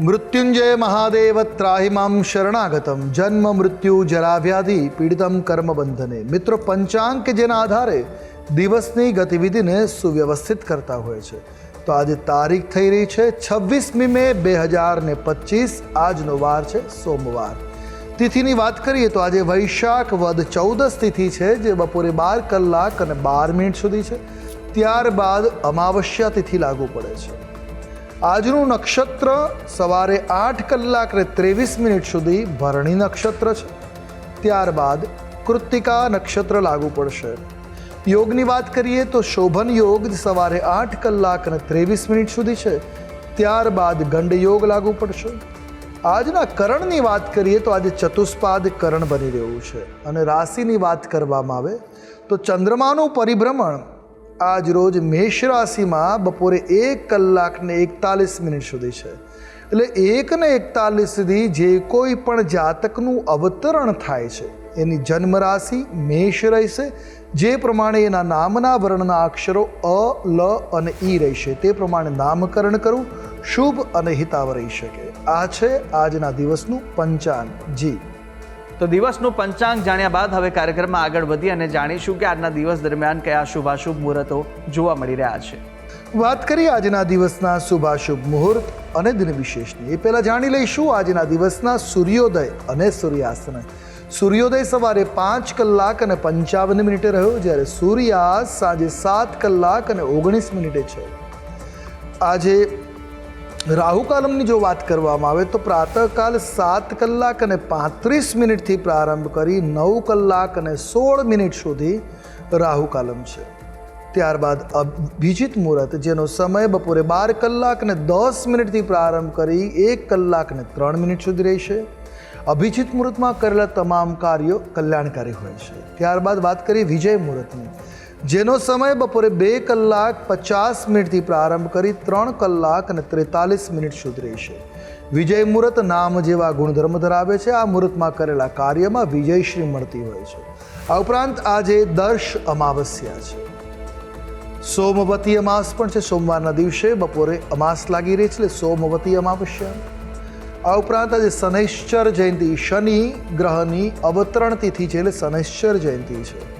મૃત્યુંજય મહાદેવ ત્રાહિમામ શરણાગતમ જન્મ મૃત્યુ જરાવ્યાધિ પીડિતમ કર્મ બંધને મિત્રો પંચાંગ કે જેના આધારે દિવસની ગતિવિધિને સુવ્યવસ્થિત કરતા હોય છે તો આજે તારીખ થઈ રહી છે છવ્વીસમી મે બે હજાર ને પચીસ આજનો વાર છે સોમવાર તિથિની વાત કરીએ તો આજે વૈશાખ વદ ચૌદસ તિથિ છે જે બપોરે બાર કલાક અને બાર મિનિટ સુધી છે ત્યારબાદ અમાવસ્યા તિથિ લાગુ પડે છે આજનું નક્ષત્ર સવારે આઠ કલાક ને ત્રેવીસ મિનિટ સુધી ભરણી નક્ષત્ર છે. ત્યારબાદ કૃત્તિકા નક્ષત્ર લાગુ પડશે. યોગની વાત કરીએ તો શોભન યોગ સવારે આઠ કલાક અને ત્રેવીસ મિનિટ સુધી છે. ત્યારબાદ ગંડ યોગ લાગુ પડશે. આજના કરણની વાત કરીએ તો આજે ચતુષ્પાદ કરણ બની રહ્યું છે. અને રાશિની વાત કરવામાં આવે તો ચંદ્રમાનું પરિભ્રમણ આજ રોજ મેષ રાશિમાં બપોરે એક કલાકને એકતાલીસ મિનિટ સુધી છે. એટલે એક ને એકતાલીસ સુધી જે કોઈ પણ જાતકનું અવતરણ થાય છે, એની જન્મ રાશિ મેષ રહેશે. જે પ્રમાણે એના નામના વર્ણના અક્ષરો અ, લ અને ઈ રહેશે, તે પ્રમાણે નામકરણ કરવું શુભ અને હિતાવ રહી શકે. આ છે આજના દિવસનું પંચાંગ. જી. તો દિવસનું પંચાંગ જાણ્યા બાદ હવે કાર્યક્રમમાં આગળ વધી અને જાણીશું કે આજના દિવસ દરમિયાન કયા શુભાશુભ મુહૂર્તો જોવા મળી રહ્યા છે. વાત કરીએ આજના દિવસના શુભાશુભ મુહૂર્ત અને દિન વિશેષની એ પહેલાં જાણી લઈશું આજના દિવસના સૂર્યોદય અને સૂર્યાસ્તને. સૂર્યોદય સવારે પાંચ કલાક અને પંચાવન મિનિટે રહ્યો, જ્યારે સૂર્યાસ્ત સાંજે સાત કલાક અને ઓગણીસ મિનિટે છે. આજે રાહુ કાલમની જો વાત કરવામાં આવે તો પ્રાતઃકાલ સાત કલાક અને પાંત્રીસ મિનિટથી પ્રારંભ કરી નવ કલાક અને સોળ મિનિટ સુધી રાહુ કાલમ છે. ત્યારબાદ અભિજીત મુહૂર્ત, જેનો સમય બપોરે બાર કલાક અને દસ મિનિટથી પ્રારંભ કરી એક કલાક અને ત્રણ મિનિટ સુધી રહેશે અભિજીત મુહૂર્તમાં કરેલા તમામ કાર્યો કલ્યાણકારી હોય છે. ત્યારબાદ વાત કરીએ વિજય મુહૂર્તની. જેનો સમય બપોરે બે કલાક પચાસ મિનિટથી પ્રારંભ કરી ત્રણ કલાક અને ત્રેતાલીસ મિનિટ સુધી રહેશે. વિજય મુહૂર્ત નામ જેવા ગુણધર્મ ધરાવે છે. આ મુહૂર્તમાં કરેલા કાર્યમાં વિજયશ્રી મળતી હોય છે. આ ઉપરાંત આજે દર્શ અમાવસ્યા છે. સોમવતી અમાસ પણ છે. સોમવારના દિવસે બપોરે અમાસ લાગી રહી છે એટલે સોમવતી અમાવસ્યા. આ ઉપરાંત આજે શનૈશ્ચર જયંતિ, શનિ ગ્રહની અવતરણ તિથિ છે એટલે શનૈશ્ચર જયંતિ છે.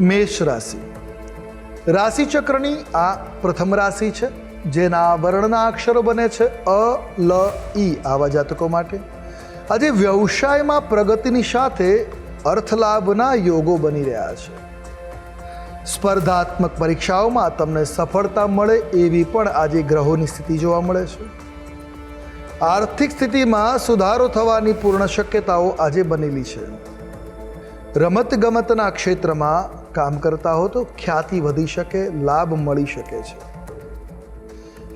મેષ રાશિ. રાશિ ચક્રની આ પ્રથમ રાશિ છે, જેના વર્ણના અક્ષરો બને છે, અ, લ ઈ આવા જાતકો માટે. આજે વ્યવસાયમાં પ્રગતિની સાથે અર્થલાભના યોગો બની રહ્યા છે. સ્પર્ધાત્મક પરીક્ષાઓમાં તમને સફળતા મળે એવી પણ આજે ગ્રહોની સ્થિતિ જોવા મળે છે. આર્થિક સ્થિતિમાં સુધારો થવાની પૂર્ણ શક્યતાઓ આજે બનેલી છે. રમત ગમતના ક્ષેત્રમાં કામ કરતા હો તો ખ્યાતિ વધી શકે, લાભ મળી શકે છે.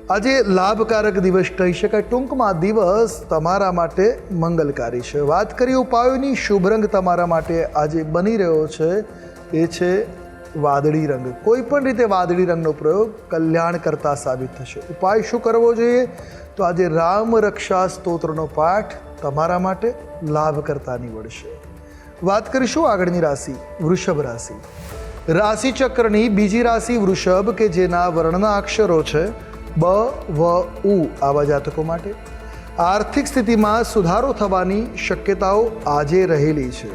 આજે લાભકારક દિવસ કહી શકાય. ટૂંકમાં દિવસ તમારા માટે મંગલકારી છે. વાત કરીએ ઉપાયોની. શુભ રંગ તમારા માટે આજે બની રહ્યો છે. એ છે વાદળી રંગ. કોઈ પણ રીતે વાદળી રંગનો પ્રયોગ કલ્યાણ કરતા સાબિત થશે. ઉપાય શું કરવો જોઈએ? તો આજે રામ રક્ષા સ્તોત્રનો પાઠ તમારા માટે લાભ કરતા નીવડશે. વાત કરીશું આગળની રાશિ, વૃષભ રાશિ. રાશિ ચક્રની બીજી રાશિ વૃષભ કે જેના વર્ણના અક્ષરો છે બ, વ, ઉ આવા જાતકો માટે. આર્થિક સ્થિતિમાં સુધારો થવાની શક્યતાઓ આજે રહેલી છે.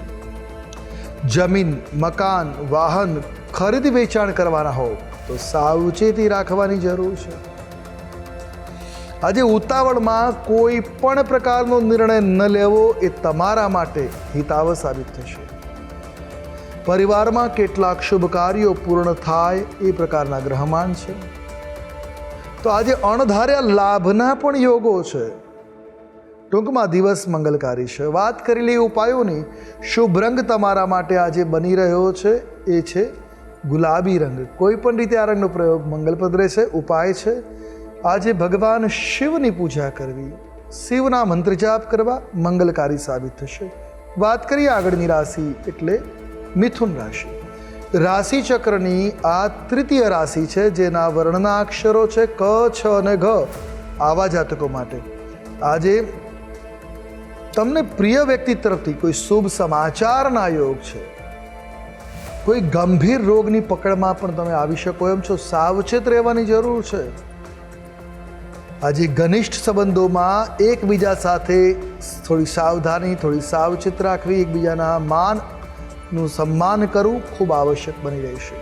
જમીન, મકાન, વાહન, ખરીદ વેચાણ કરવાના હો તો સાવચેતી રાખવાની જરૂર છે. આજે ઉતાવળમાં કોઈ પણ પ્રકારનો નિર્ણય ન લેવો એ તમારા માટે હિતાવ સાબિત થશે. પરિવારમાં કેટલાક શુભ કાર્યો પૂર્ણ થાય એ પ્રકારના ગ્રહમાન છે. તો આજે અણધાર્યા લાભના પણ યોગો છે. ટૂંકમાં દિવસ મંગલકારી છે. વાત કરેલી ઉપાયોની. શુભ રંગ તમારા માટે આજે બની રહ્યો છે. એ છે ગુલાબી રંગ. કોઈ પણ રીતે આ રંગનો પ્રયોગ મંગલપ્રદ રહેશે. ઉપાય છે. આજે ભગવાન શિવની પૂજા કરવી. શિવના મંત્ર જાપ કરવા મંગલકારી સાબિત થશે. વાત કરીએ આગળની રાશિ એટલે મિથુન રાશિ. રાશિ ચક્રની આ તૃતીય રાશિ છે, જેના વર્ણના અક્ષરો છે ક, છ અને ઘ. આવા જાતકો માટે. આજે તમને પ્રિય વ્યક્તિ તરફથી કોઈ શુભ સમાચારના યોગ છે. કોઈ ગંભીર રોગની પકડમાં પણ તમે આવી શકો એમ છો. સાવચેત રહેવાની જરૂર છે. આજે ઘનિષ્ઠ સંબંધોમાં એકબીજા સાથે થોડી સાવધાની, થોડી સાવચેત રાખવી, એકબીજાના માનનું સન્માન કરવું ખૂબ આવશ્યક બની રહેશે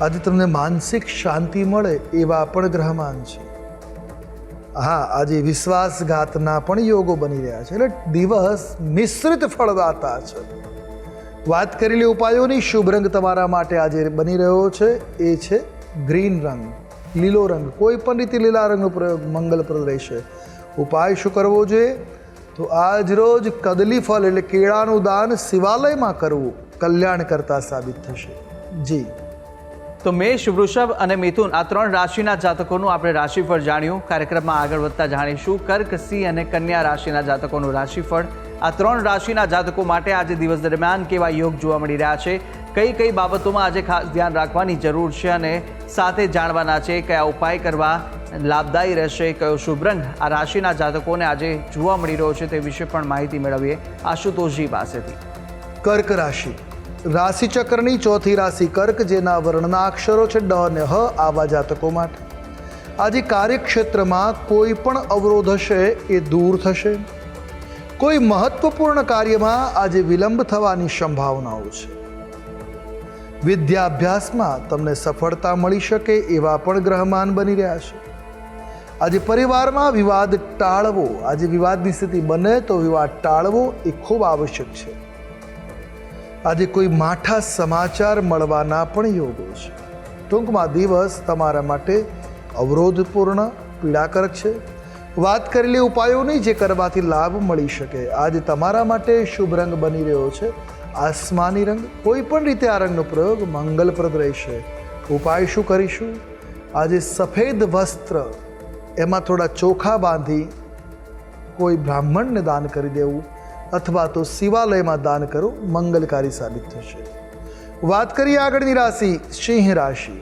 આજે તમને માનસિક શાંતિ મળે એવા પણ ગ્રહમાન છે. હા, આજે વિશ્વાસઘાતના પણ યોગો બની રહ્યા છે. એટલે દિવસ મિશ્રિત ફળદાતા છે. વાત કરેલી ઉપાયોની, શુભ રંગ તમારા માટે આજે બની રહ્યો છે. એ છે ગ્રીન રંગ. લીલો રંગ, કોઈ પણ રીતે લીલા રંગનો પ્રયોગ મંગલપ્રદ રહેશે. ઉપાય શું કરવો જોઈએ તો આજ રોજ કદલી ફળ એટલે કેળાનું દાન શિવાલયમાં કરવું કલ્યાણ કરતા સાબિત થશે. જી. તો મેષ, વૃષભ અને મિથુન આ ત્રણ રાશિના જાતકોનું આપણે રાશિફળ જાણ્યું. કાર્યક્રમમાં આગળ વધતા જાણીશું. કર્ક, સિંહ અને કન્યા રાશિના જાતકોનું રાશિફળ. આ ત્રણ રાશિના જાતકો માટે આજે દિવસ દરમિયાન કેવા યોગ જોવા મળી રહ્યા છે? કઈ કઈ બાબતોમાં આજે ખાસ ધ્યાન રાખવાની જરૂર છે અને સાથે જાણવાના છે કયા ઉપાય કરવા લાભદાયી રહેશે, કયો શુભ રંગ આ રાશિના જાતકોને આજે જોવા મળી રહ્યો છે તે વિશે પણ માહિતી મેળવીએ આશુતોષજી પાસેથી. કર્ક રાશિ. રાશિચક્રની ચોથી રાશિ કર્ક, જેના વર્ણના અક્ષરો છે ડ અને હ આવા જાતકો માટે. આજે કાર્યક્ષેત્રમાં કોઈ પણ અવરોધ હશે એ દૂર થશે. કોઈ મહત્વપૂર્ણ કાર્યમાં આજે વિલંબ થવાની સંભાવનાઓ છે. વિદ્યાભ્યાસમાં તમને સફળતા મળી શકે એવા પણ ગ્રહમાન બની રહ્યા છે. આજે પરિવારમાં વિવાદ ટાળવો, આજે વિવાદની સ્થિતિ બને તો વિવાદ ટાળવો એ ખૂબ આવશ્યક છે. આજે કોઈ માઠા સમાચાર મળવાના પણ યોગો છે. ટૂંકમાં દિવસ તમારા માટે અવરોધપૂર્ણ પીડાકારક છે. વાત કરેલી ઉપાયોની જે કરવાથી લાભ મળી શકે, આજે તમારા માટે શુભ રંગ બની રહ્યો છે. આસમાની રંગ કોઈ પણ રીતે આ રંગનો પ્રયોગ મંગલપ્રદ રહેશે. ઉપાય શું કરીશું. આજે સફેદ વસ્ત્ર, એમાં થોડા ચોખા બાંધી કોઈ બ્રાહ્મણને દાન કરી દેવું અથવા તો શિવાલયમાં દાન કરવું મંગલકારી સાબિત થશે. વાત કરીએ આગળની રાશિ, સિંહ રાશિ.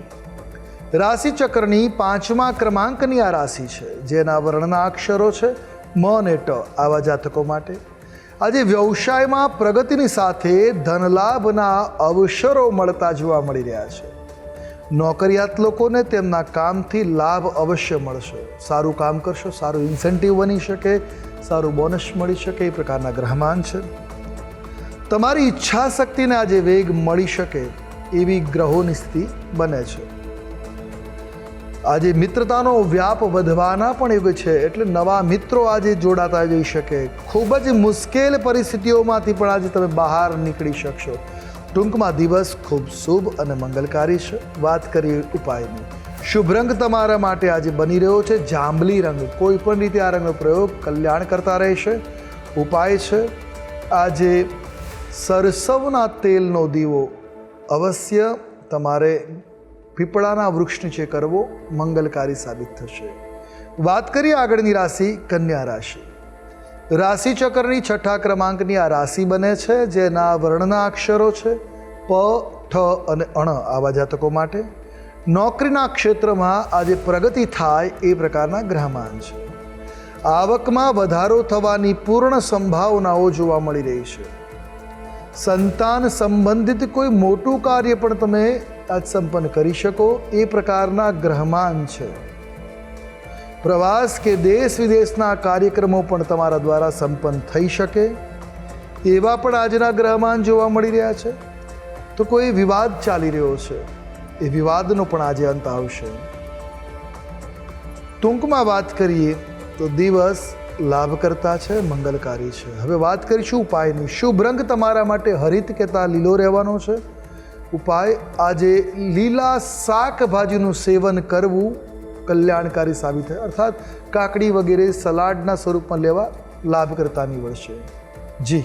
રાશિ ચક્રની પાંચમા ક્રમાંકની આ રાશિ છે, જેના વર્ણના અક્ષરો છે મ અને ટ, આવા જાતકો માટે. આજે વ્યવસાયમાં પ્રગતિની સાથે ધનલાભના અવસરો મળતા જોવા મળી રહ્યા છે. નોકરિયાત લોકોને તેમના કામથી લાભ અવશ્ય મળશે. સારું કામ કરશો, સારું ઇન્સેન્ટિવ બની શકે, સારું બોનસ મળી શકે એ પ્રકારના ગ્રહમાન છે. તમારી ઈચ્છા શક્તિને આજે વેગ મળી શકે એવી ગ્રહોની સ્થિતિ બને છે. આજે મિત્રતાનો વ્યાપ વધવાના પણ યુગ છે, એટલે નવા મિત્રો આજે જોડાતા જઈ શકે. ખૂબ જ મુશ્કેલ પરિસ્થિતિઓમાંથી પણ આજે તમે બહાર નીકળી શકશો. ટૂંકમાં દિવસ ખૂબ શુભ અને મંગલકારી છે વાત કરીએ ઉપાયની. શુભ રંગ તમારા માટે આજે બની રહ્યો છે, જાંબલી રંગ. કોઈ પણ રીતે આ રંગનો પ્રયોગ કલ્યાણ કરતા રહેશે. ઉપાય છે, આજે સરસવના તેલનો દીવો અવશ્ય તમારે પીપળાના વૃક્ષ નીચે કરવો મંગલકારી સાબિત થશે. વાત કરીએ આગળની રાશિ, કન્યા રાશિ. રાશિ ચક્રની છઠ્ઠા ક્રમાંકની આ રાશિ બને છે, જેના વર્ણના અક્ષરો છે, પ, ઠ અને અણ આવા જાતકો માટે. નોકરીના ક્ષેત્રમાં આજે પ્રગતિ થાય એ પ્રકારના ગ્રહમાન છે. આવકમાં વધારો થવાની પૂર્ણ સંભાવનાઓ જોવા મળી રહી છે. સંતાન સંબંધિત કોઈ મોટું કાર્ય પણ તમે આજ સંપન્ન કરી શકો, એ પ્રકારના ગ્રહમાન છે. પ્રવાસ કે દેશ વિદેશના કાર્યક્રમો પણ તમારા દ્વારા સંપન્ન થઈ શકે. એવા પણ આજના ગ્રહમાન જોવા મળી રહ્યા છે. તો કોઈ વિવાદ ચાલી રહ્યો છે, એ વિવાદનો પણ આજે અંત આવશે. ટૂંકમાં વાત કરીએ તો દિવસ લાભકર્તા છે, મંગલકારી છે. હવે વાત કરીશું ઉપાયની. શુભ રંગ તમારા માટે હરિત કહેતા લીલો રહેવાનો છે. ઉપાય. આજે લીલા શાકભાજીનું સેવન કરવું કલ્યાણકારી સાબિત થાય. અર્થાત કાકડી વગેરે સલાડના સ્વરૂપમાં લેવા લાભકર્તા નીવડશે જી.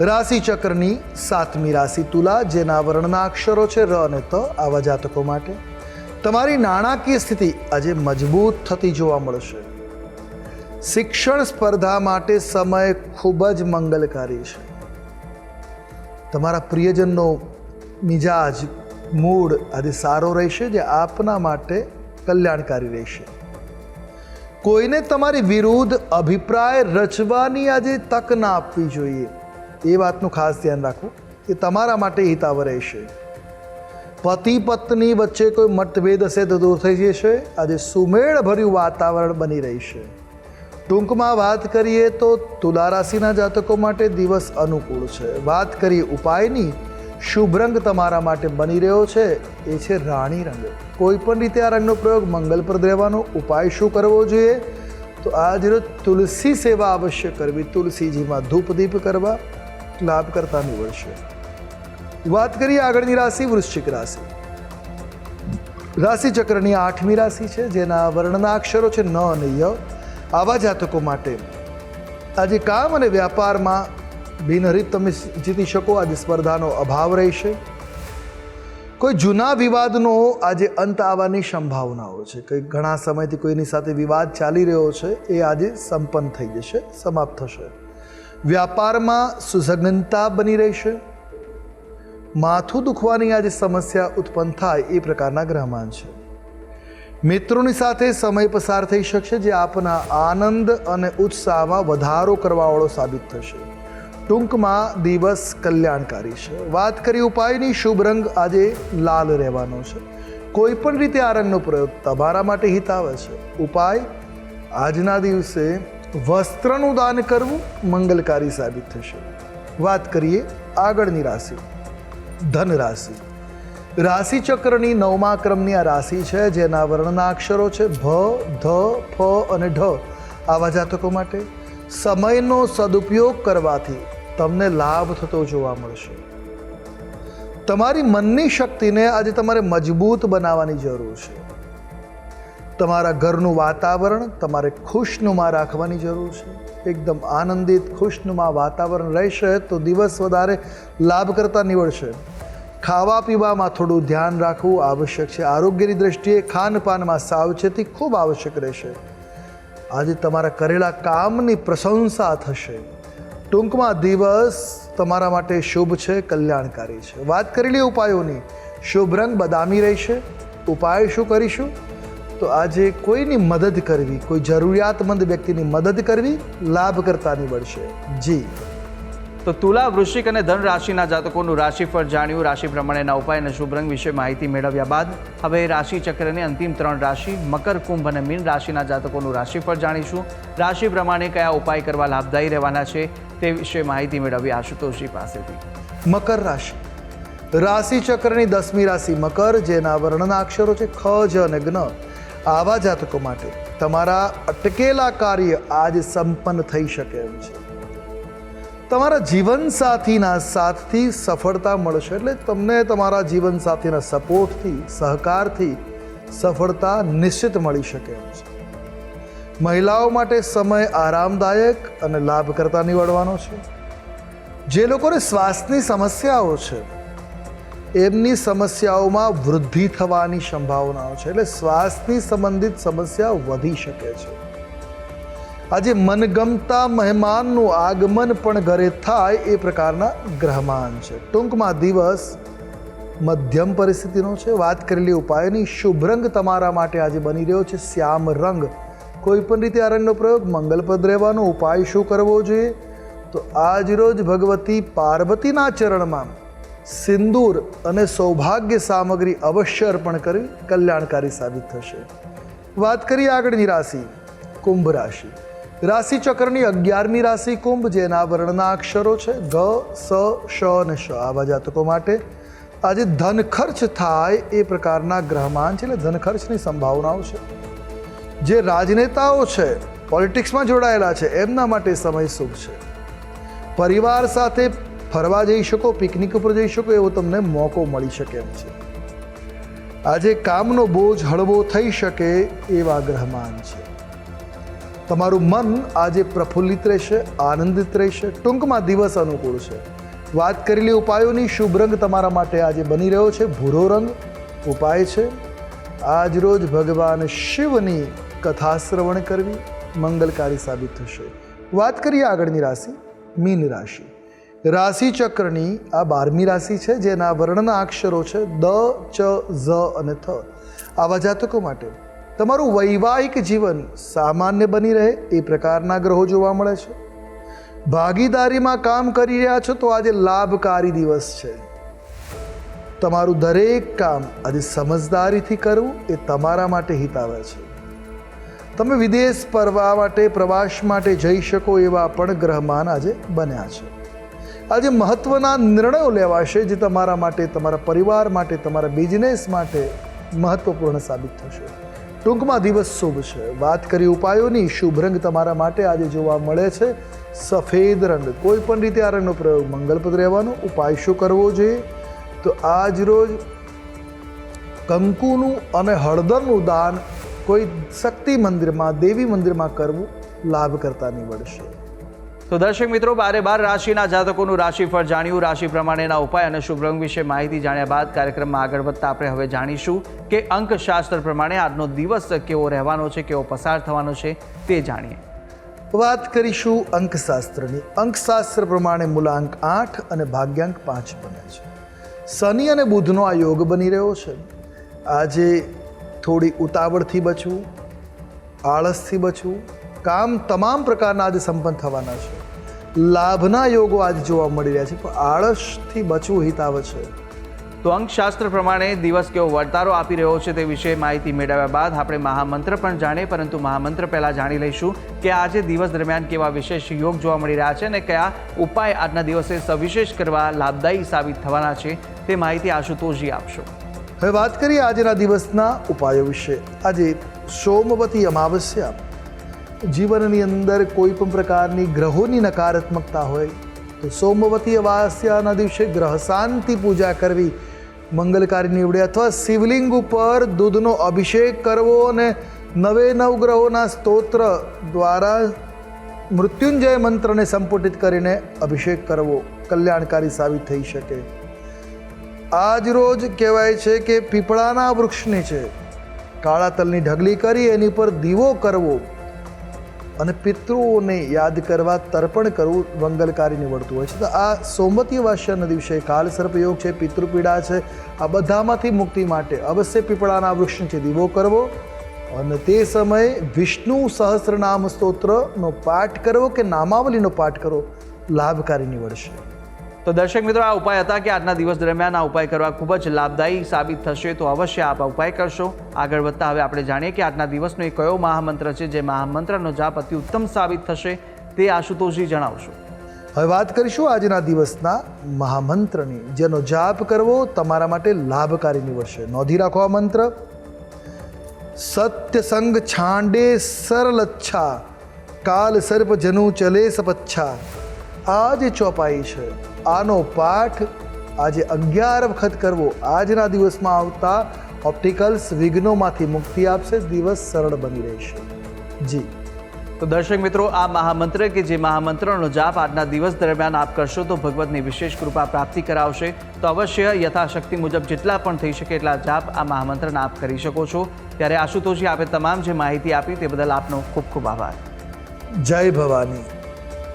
રાશિ ચક્રની સાતમી રાશિ તુલા, જેના વર્ણના અક્ષરો છે ર અને ત, આવા જાતકો માટે. તમારી નાણાકીય સ્થિતિ આજે મજબૂત થતી જોવા મળશે. શિક્ષણ સ્પર્ધા માટે સમય ખૂબ જ મંગલકારી છે. તમારા પ્રિયજનનો મિજાજ, મૂડ આજે સારો રહેશે, જે આપના માટે કલ્યાણકારી રહેશે. કોઈને તમારી વિરુદ્ધ અભિપ્રાય રચવાની આજે તક ના આપવી જોઈએ. એ વાતનું ખાસ ધ્યાન રાખો એ તમારા માટે હિતાવ રહેશે. પતિ પત્ની વચ્ચે કોઈ મતભેદ હશે તો દૂર થઈ જશે. આજે સુમેળભર્યું વાતાવરણ બની રહેશે. ટૂંકમાં વાત કરીએ તો તુલા રાશિના જાતકો માટે દિવસ અનુકૂળ છે. વાત કરીએ ઉપાયની, શુભ રંગ તમારા માટે બની રહ્યો છે. એ છે રાણી રંગ. કોઈ પણ રીતે આ રંગનો પ્રયોગ મંગલપ્રદ રહેવાનો ઉપાય શું કરવો જોઈએ? તો આજ રોજ તુલસી સેવા અવશ્ય કરવી. તુલસીજીમાં ધૂપ દીપ કરવા. લાભ કરતા નીવડશે વાત કરીએ આગળની રાશિ, વૃશ્ચિક રાશિ. રાશિ ચક્રની આઠમી રાશિ છે, જેના વર્ણના અક્ષરો છે ન અને ય. આવા જાતકો માટે આજે કામ અને વ્યાપારમાં બિનહરીફ તમે જીતી શકો, આજે સ્પર્ધાનો અભાવ રહેશે. કોઈ જૂના વિવાદનો આજે અંત આવવાની સંભાવનાઓ છે. કંઈ ઘણા સમયથી કોઈની સાથે વિવાદ ચાલી રહ્યો છે, એ આજે સંપન્ન થઈ જશે, સમાપ્ત થશે. વ્યાપારમાં સુસગનતા બની રહેશે. માથું દુખવાની આજે સમસ્યા ઉત્પન્ન થાય એ પ્રકારના ગ્રહમાન છે. મિત્રોની સાથે સમય પસાર થઈ શકશે, જે આપના આનંદ અને ઉત્સાહમાં વધારો કરવાવાળો સાબિત થશે. ટૂંકમાં દિવસ કલ્યાણકારી છે. વાત કરી ઉપાયની, શુભ રંગ આજે લાલ રહેવાનો છે. કોઈ પણ રીતે આ રંગનો પ્રયોગ તમારા માટે હિતાવ છે. ઉપાય, આજના દિવસે વસ્ત્રનું દાન કરવું મંગલકારી સાબિત થશે. વાત કરીએ આગળની રાશિ. ધન રાશિ. રાશિ ચક્રની નવમા ક્રમની આ રાશિ છે, જેના વર્ણના અક્ષરો છે ભ, ધ, ફ અને ઢ. આવા જાતકો માટે સમયનો સદુપયોગ કરવાથી તમને લાભ થતો જોવા મળશે. તમારી મનની શક્તિને આજે તમારે મજબૂત બનાવવાની જરૂર છે. તમારા ઘરનું વાતાવરણ તમારે ખુશનુમા રાખવાની જરૂર છે. એકદમ આનંદિત, ખુશનુમા વાતાવરણ રહેશે તો દિવસ વધારે લાભ કરતા નીવડશે. ખાવા પીવામાં થોડું ધ્યાન રાખવું આવશ્યક છે. આરોગ્યની દ્રષ્ટિએ ખાનપાનમાં સાવચેતી ખૂબ આવશ્યક રહેશે. આજે તમારા કરેલા કામની પ્રશંસા થશે. ટૂંકમાં દિવસ તમારા માટે શુભ છે, કલ્યાણકારી છે. વાત કરેલી ઉપાયોની. શુભ રંગ બદામી રહેશે. ઉપાય શું કરીશું? તો આજે કોઈની મદદ કરવી કોઈ જરૂરિયાતમંદ વ્યક્તિની મદદ કરવી લાભ કરતા નીવડશે જી. તો તુલા વૃશ્ચિક અને ધન રાશિના જાતકોનું રાશિફળ જાણ્યું. રાશિ પ્રમાણેના ઉપાય અને શુભ રંગ વિશે માહિતી મેળવ્યા બાદ હવે રાશિ ચક્રની અંતિમ ત્રણ રાશિ મકર કુંભ અને મીન રાશિના જાતકોનું રાશિફળ જાણીશું. રાશિ પ્રમાણે કયા ઉપાય કરવા લાભદાયી રહેવાના છે તે વિશે માહિતી મેળવી આશુતોષજી પાસેથી. મકર રાશિ. રાશિ ચક્રની દસમી રાશિ મકર જેના વર્ણના અક્ષરો છે ખ જ અને જ્ઞ આવા જાતકો માટે તમારા અટકેલા કાર્ય આજ સંપન્ન થઈ શકે એમ છે. તમારા જીવનસાથીના સાથથી સફળતા મળશે એટલે તમને તમારા જીવનસાથીના સપોર્ટથી, સહકારથી સફળતા નિશ્ચિત મળી શકે એમ છે. મહિલાઓ માટે સમય આરામદાયક અને લાભકર્તા નીવડવાનો છે. જે લોકોને શ્વાસની સમસ્યાઓ છે એમની સમસ્યાઓમાં વૃદ્ધિ થવાની સંભાવનાઓ છે. એટલે શ્વાસની સંબંધિત સમસ્યા વધી શકે છે. આજે મનગમતા મહેમાનનું આગમન પણ ઘરે થાય એ પ્રકારના ગ્રહમાન છે. ટૂંકમાં દિવસ મધ્યમ પરિસ્થિતિનો છે. વાત કરેલી ઉપાયોની શુભ રંગ તમારા માટે આજે બની રહ્યો છે. શ્યામ રંગ. કોઈ પણ રીતે આ રંગનો પ્રયોગ મંગલપદ રહેવાનો ઉપાય શું કરવો જોઈએ? તો આજ રોજ ભગવતી પાર્વતીના ચરણમાં સિંદૂર અને સૌભાગ્ય સામગ્રી અવશ્ય અર્પણ કરવી કલ્યાણકારી સાબિત થશે. વાત કરીએ આગળની રાશિ, કુંભ રાશિ. રાશિ ચક્રની અગિયારમી રાશિ કુંભ, જેના વર્ણના અક્ષરો છે ગ, સ, શ અને શ. આવા જાતકો માટે આજે ધન ખર્ચ થાય એ પ્રકારના ગ્રહમાન છે એટલે ધન ખર્ચની સંભાવનાઓ છે. જે રાજનેતાઓ છે પોલિટિક્સમાં જોડાયેલા છે, એમના માટે સમય શુભ છે. પરિવાર સાથે ફરવા જઈ શકો, પિકનિક ઉપર જઈ શકો, એવો તમને મોકો મળી શકે એમ છે. આજે કામનો બોજ હળવો થઈ શકે એવા ગ્રહમાન છે. તમારું મન આજે પ્રફુલ્લિત રહેશે, આનંદિત રહેશે, ટૂંકમાં દિવસ અનુકૂળ છે. વાત કરેલી ઉપાયોની શુભ રંગ તમારા માટે આજે બની રહ્યો છે, ભૂરો રંગ ઉપાય છે. આજ રોજ ભગવાન શિવની કથા શ્રવણ કરવી મંગલકારી સાબિત થશે. વાત કરીએ આગળની રાશિ, મીન રાશિ. રાશિ ચક્રની આ બારમી રાશિ છે, જેના વર્ણના અક્ષરો છે દ, ચ, ઝ અને થ. આવા જાતકો માટે તમારું વૈવાહિક જીવન સામાન્ય બની રહે એ પ્રકારના ગ્રહો જોવા મળે છે. ભાગીદારીમાં કામ કરી રહ્યા છો તો આજે લાભકારી દિવસ છે. તમારું દરેક કામ આજે સમજદારીથી કરવું એ તમારા માટે હિતાવે છે. તમે વિદેશ ફરવા માટે, પ્રવાસ માટે જઈ શકો એવા પણ ગ્રહમાન આજે બન્યા છે. આજે મહત્ત્વના નિર્ણયો લેવાશે જે તમારા માટે, તમારા પરિવાર માટે, તમારા બિઝનેસ માટે મહત્ત્વપૂર્ણ સાબિત થશે. ટૂંકમાં દિવસ શુભ છે. વાત કરી ઉપાયોની, શુભ રંગ તમારા માટે આજે જોવા મળે છે. સફેદ રંગ, કોઈ પણ રીતે આ રંગનો પ્રયોગ મંગલપદ રહેવાનો. ઉપાય શું કરવો જોઈએ? તો આજ રોજ કંકુનું અને હળદરનું દાન કોઈ શક્તિ મંદિરમાં, દેવી મંદિરમાં કરવું લાભ કરતા નીવડશે. તો દર્શક મિત્રો, બારે બાર રાશિના જાતકોનું રાશિફળ જાણ્યું. રાશિ પ્રમાણેના ઉપાય અને શુભ રંગ વિશે માહિતી જાણ્યા બાદ કાર્યક્રમમાં આગળ વધતા આપણે હવે જાણીશું કે અંકશાસ્ત્ર પ્રમાણે આજનો દિવસ કેવો રહેવાનો છે, કેવો પસાર થવાનો છે, તે જાણીએ. વાત કરીશું અંકશાસ્ત્રની. અંકશાસ્ત્ર પ્રમાણે મૂલાંક આઠ અને ભાગ્યાંક પાંચ બને છે. શનિ અને બુધનો આ યોગ બની રહ્યો છે. આજે થોડી ઉતાવળથી બચવું, આળસથી બચવું કામ તમામ પ્રકારના આજે સંપન્ન થવાના છે. લાભના યોગો આજે જોવા મળી રહ્યા છે. પણ આળસથી બચવું હિતાવ છે. તો અંકશાસ્ત્ર પ્રમાણે દિવસ કેવો વર્તારો આપી રહ્યો છે તે વિશે માહિતી મેળવ્યા બાદ આપણે મહામંત્ર પણ જાણીએ પરંતુ મહામંત્ર પહેલાં જાણી લઈશું કે આજે દિવસ દરમિયાન કેવા વિશેષ યોગ જોવા મળી રહ્યા છે અને કયા ઉપાય આજના દિવસે સવિશેષ કરવા લાભદાયી સાબિત થવાના છે તે માહિતી આશુતોષજી આપશો. હવે વાત કરીએ આજના દિવસના ઉપાયો વિશે. આજે સોમવતી અમાવસ્યા. જીવનની અંદર કોઈ પણ પ્રકારની ગ્રહોની નકારાત્મકતા હોય, તો સોમવતી અમાવસ્યાના દિવસે ગ્રહ શાંતિ પૂજા કરવી, મંગલકારી નીવડે અથવા શિવલિંગ ઉપર દૂધનો અભિષેક કરવો અને નવે નવ ગ્રહોના સ્તોત્ર દ્વારા મૃત્યુંજય મંત્રને સંપુટિત કરીને અભિષેક કરવો કલ્યાણકારી સાબિત થઈ શકે. આજ રોજ કહેવાય છે કે પીપળાના વૃક્ષની છે, કાળા તલની ઢગલી કરી એની પર દીવો કરવો. અને પિતૃઓને યાદ કરવા તર્પણ કરવું મંગલકારી નીવડતું હોય છે. તો આ સોમવતી વાસ્યના દિવસે કાલ સર્પયોગ છે, પિતૃપીડા છે, આ બધામાંથી મુક્તિ માટે અવશ્ય પીપળાના વૃક્ષ છે દીવો કરવો અને તે સમયે વિષ્ણુ સહસ્રનામ સ્તોત્રનો પાઠ કરવો કે નામાવલીનો પાઠ કરવો લાભકારી નીવડશે. તો દર્શક મિત્રો, આ ઉપાય હતા કે આજના દિવસ દરમિયાન આ ઉપાય કરવા ખૂબ જ લાભદાયી સાબિત થશે, તો અવશ્ય આપ ઉપાય કરશો. આગળ વધતા હવે આપણે જાણીએ કે આજના દિવસનો એ કયો મહામંત્ર છે, જે મહામંત્રનો જાપ અતિ ઉત્તમ સાબિત થશે તે આશુતોષજી જણાવશો. હવે વાત કરીશું આજના દિવસના મહામંત્રની, જેનો જાપ કરવો તમારા માટે લાભકારી નીવડશે. નોંધી રાખો આ મંત્ર. સત્યસંગ છાંડે સરલચ્છા કાલ સર્પ જનુ ચલે સપચ્છા આ જે ચોપાઈ છે. આનો પાઠ આજે અગિયાર વખત કરવો. આજના દિવસમાં આવતા ઓપ્ટિકલ્સ વિઘ્નોમાંથી મુક્તિ આપશે. દિવસ સરળ બની રહેશે. જી. તો દર્શક મિત્રો આ મહામંત્ર કે જે મહામંત્રનો જાપ આજના દિવસ દરમિયાન આપ કરશો તો ભગવતની વિશેષ કૃપા પ્રાપ્તિ કરાવશે. તો અવશ્ય યથાશક્તિ મુજબ જેટલા પણ થઈ શકે એટલા જાપ આ મહામંત્રના આપ કરી શકો છો. ત્યારે આશુતોષજી આપે તમામ જે માહિતી આપી તે બદલ આપનો ખૂબ ખૂબ આભાર. જય ભવાની.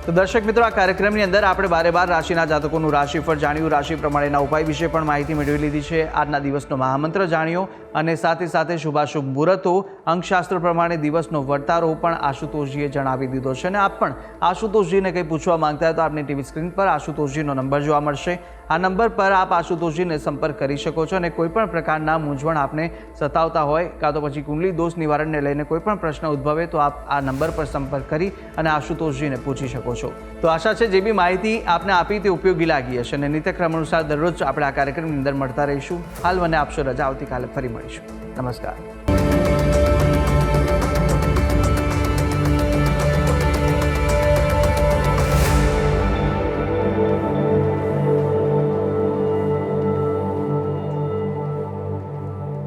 તો દર્શક મિત્રો, આ કાર્યક્રમની અંદર આપણે બારે બાર રાશિના જાતકોનું રાશિફળ જાણ્યું. રાશિ પ્રમાણેના ઉપાય વિશે પણ માહિતી મેળવી લીધી છે. આજના દિવસનો મહામંત્ર જાણ્યો અને સાથે સાથે શુભાશુભ મુહૂર્તો અંકશાસ્ત્ર પ્રમાણે દિવસનો વર્તારો પણ આશુતોષજીએ જણાવી દીધો છે અને આપ પણ આશુતોષજીને કંઈ પૂછવા માંગતા હોય તો આપની ટીવી સ્ક્રીન પર આશુતોષજીનો નંબર જોવા મળશે. આ નંબર પર આપ આશુતોષજીને સંપર્ક કરી શકો છો અને કોઈપણ પ્રકારના મૂંઝવણ આપને સતાવતા હોય કાં તો પછી કુંડલી દોષ નિવારણને લઈને કોઈપણ પ્રશ્ન ઉદ્ભવે તો આપ આ નંબર પર સંપર્ક કરી અને આશુતોષજીને પૂછી શકો છો. તો આશા છે જે બી માહિતી આપને આપી તે ઉપયોગી લાગી હશે અને નિત્યક્રમ અનુસાર દરરોજ આપણે આ કાર્યક્રમની અંદર મળતા રહીશું. હાલ મને આપશો રજા. આવતીકાલે ફરી મળીશું. નમસ્કાર.